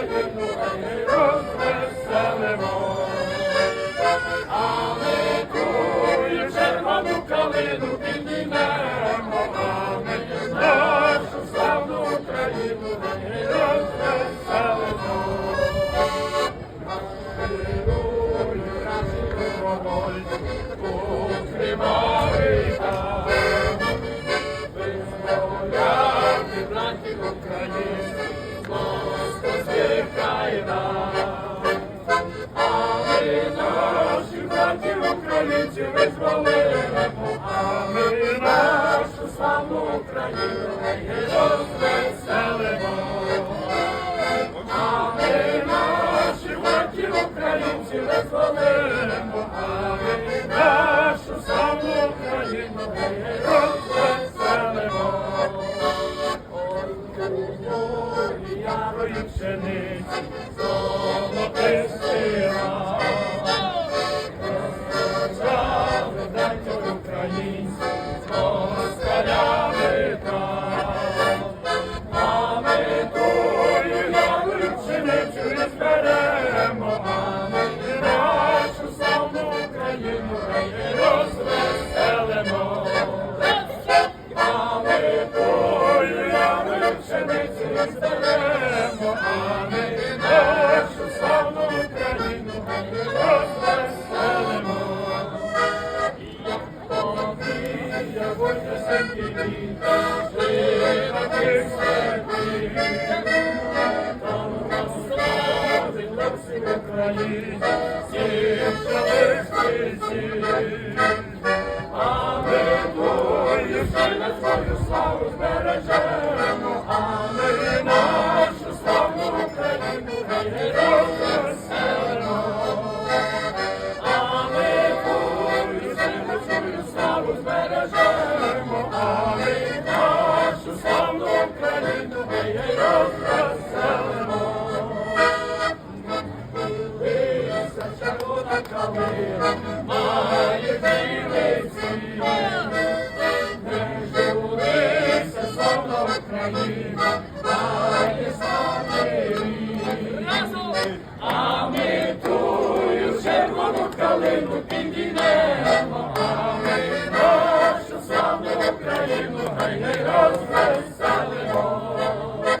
країну, ми розвеселимо. Але тую калину піднімемо, а ми нашу славну Україну, ми розвеселимо. Герою наші вогонь, укривали там. Визволяти братів України, наші браті українці визволимо, а ми нашу славну Україну гей, розвеселимо. Ми наші браті українці визволимо, а ми нашу славну Україну гей, розвеселимо. Ой, купою ярої пшениці, Amen. Хлопці в Україні, всіх шалистиці. А ми твою сильну свою А ми тую червону калину, пінді.